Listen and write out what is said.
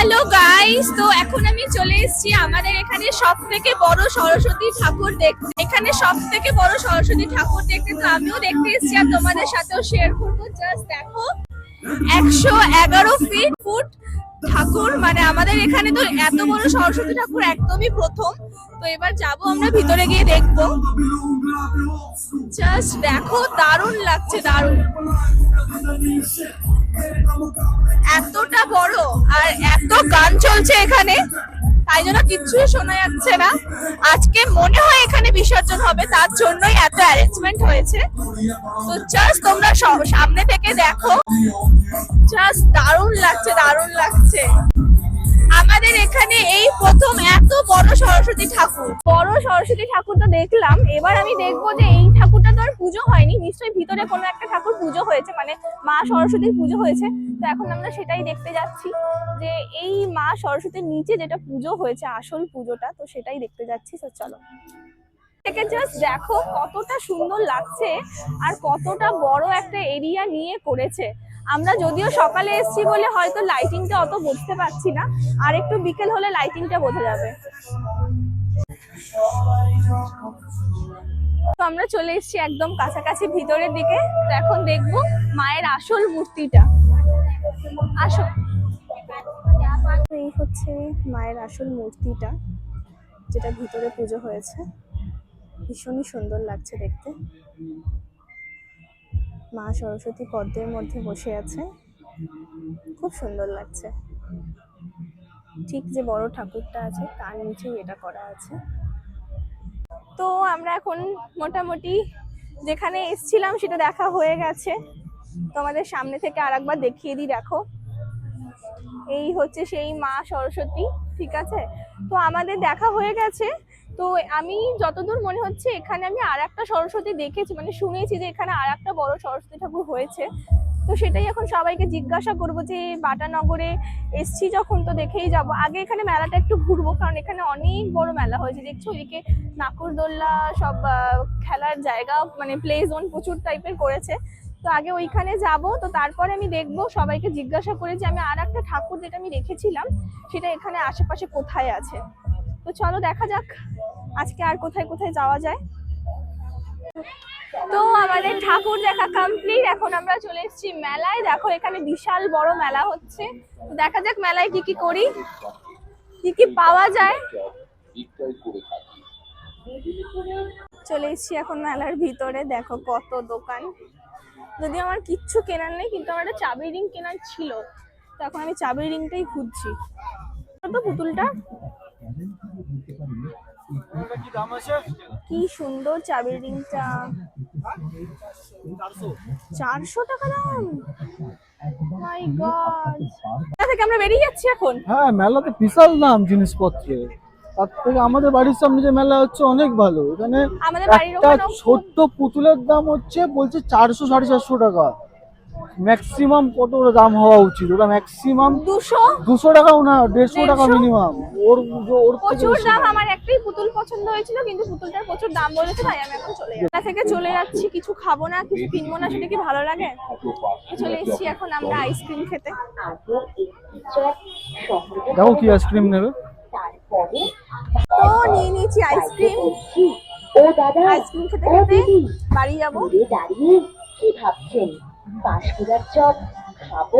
Hello guys তো এখন আমি চলে এসেছি আমাদের এখানে সব থেকে বড় সরস্বতী ঠাকুর দেখতে। এখানে সব থেকে বড় সরস্বতী ঠাকুর দেখতে তো আমিও দেখতে এসেছি আর তোমাদের সাথেও শেয়ার করব। জাস্ট দেখো, একশো এগারো ফিট ফুট ঠাকুর। মানে আমাদের এখানে তো এত বড় সরস্বতী ঠাকুর একদমই প্রথম। তো এবার যাব আমরা ভিতরে গিয়ে দেখব। জাস্ট দেখো, দারুণ লাগছে, দারুণ। এতটা বড় আর গান চলছে এখানে। তাই জন্য কিছুই শোনা যাচ্ছে না। আজকে মনে হয় এখানে বিসর্জন হবে, তার জন্যই এত অ্যারেঞ্জমেন্ট হয়েছে। তো জাস্ট তোমরা সামনে থেকে দেখো। জাস্ট দারুণ লাগছে দারুণ লাগছে। আমাদের এখানে এই প্রথম এত বড় সরস্বতী ঠাকুর। বড় সরস্বতী ঠাকুর তো দেখলাম, এবার আমি দেখব যে এই ঠাকুরটা তো আর পুজো হয়নি, নিশ্চয়ই ভিতরে কোনো একটা ঠাকুর পুজো হয়েছে মানে মা সরস্বতীর পুজো হয়েছে। তো এখন আমরা সেটাই দেখতে যাচ্ছি যে এই মা সরস্বতীর নিচে যেটা পুজো হয়েছে, আসল পুজোটা, তো সেটাই দেখতে যাচ্ছি, তো চলো। জাস্ট দেখো কতটা সুন্দর লাগছে আর কতটা বড় একটা এরিয়া নিয়ে করেছে। আমরা যদিও সকালে এসছি বলে হয়তো লাইটিংটা অত বুঝতে পারছি না। আর একটু বিকেল হলে লাইটিংটা বোঝা যাবে। তো আমরা চলে এসেছি একদম কাছাকাছি ভিতরের দিকে। তো এখন দেখব মায়ের আসল মূর্তিটা। আসো। এই হচ্ছে মায়ের আসল মূর্তিটা, যেটা ভিতরে পুজো হয়েছে। ভীষণই সুন্দর লাগছে দেখতে। মা সরস্বতী পদ্মের মধ্যে বসে আছেন খুব সুন্দর লাগছে। ঠিক যে বড় ঠাকুরটা আছে, তার নিচেই এটা করা আছে। তো আমরা এখন মোটামুটি যেখানে এসছিলাম, সেটা দেখা হয়ে গেছে। তোমাদের সামনে থেকে আর একবার দেখিয়ে দিই, দেখো। এই হচ্ছে সেই মা সরস্বতী, ঠিক আছে? তো আমাদের দেখা হয়ে গেছে। তো আমি যতদূর মনে হচ্ছে, এখানে আমি আর একটা সরস্বতী দেখেছি মানে শুনেছি যে এখানে আর একটা বড় সরস্বতী ঠাকুর হয়েছে। তো সেটাই এখন সবাইকে জিজ্ঞাসা করব যে, বাটানগরে এসছি যখন তো দেখেই যাব। আগে এখানে মেলাটা একটু ঘুরবো, কারণ এখানে অনেক বড় মেলা হয়েছে। দেখছ ওইদিকে নাকুরদোল্লা সব খেলার জায়গা মানে প্লে জোন প্রচুর টাইপের করেছে। তো আগে ওইখানে যাব, তো তারপরে আমি দেখব, সবাইকে জিজ্ঞাসা করে যে আমি আর একটা ঠাকুর যেটা আমি রেখেছিলাম, সেটা এখানে আশেপাশে কোথায় আছে? তো চলো দেখা যাক, আজকে আর কোথায় কোথায় যাওয়া যায়। তো আমাদের ঠাকুর দেখা কমপ্লিট এখন আমরা চলে এসেছি মেলায়। দেখো, এখানে বিশাল বড় মেলা হচ্ছে। দেখা যাক মেলায় কি কি করি, কি কি পাওয়া যায়। চলে এসেছি এখন মেলার ভিতরে, দেখো কত দোকান। যদি আমার কিচ্ছু কেনার নেই, কিন্তু আমার একটা চাবি রিং কেনার ছিল। তো এখন আমি চাবি রিংটাই খুঁজছি। কত পুতুলটা। কি সুন্দর চাবির রিংটা চারশো টাকা দাম? মাই গড থেকে আমরা বেরিয়ে যাচ্ছি এখন? হ্যাঁ মেলাতে বিশাল দাম জিনিসপত্রের। তার থেকে আমাদের বাড়ির সামনে যে মেলা হচ্ছে অনেক ভালো। এখানে একটা ছোট্ট পুতুলের দাম হচ্ছে বলছে চারশো সাড়ে চারশো টাকা। ম্যাক্সিমাম কত দাম হওয়া উচিত? ওটা ম্যাক্সিমাম দুশো? দুশো টাকাও না দেড়শো টাকা মিনিমাম ওর ওর প্রচুর দাম। আমার একটাই পুতুল পছন্দ হয়েছিল কিন্তু পুতুলটার প্রচুর দাম বলেছে তাই আমি এখন চলে যাচ্ছি। থেকে চলে যাচ্ছি কিছু খাব না কিছু কিনবো না সেটা কি ভালো লাগে? চলে এসেছি এখন আমরা আইসক্রিম খেতে। দেখো কি আইসক্রিম নেবে। তো নিয়ে নিয়েছি আইসক্রিম। ও দাদা আইসক্রিম খেতে খেতে বাড়ি যাব। দাঁড়িয়ে কি ভাবছেন? বাঁশকুড়ার চপ খাব?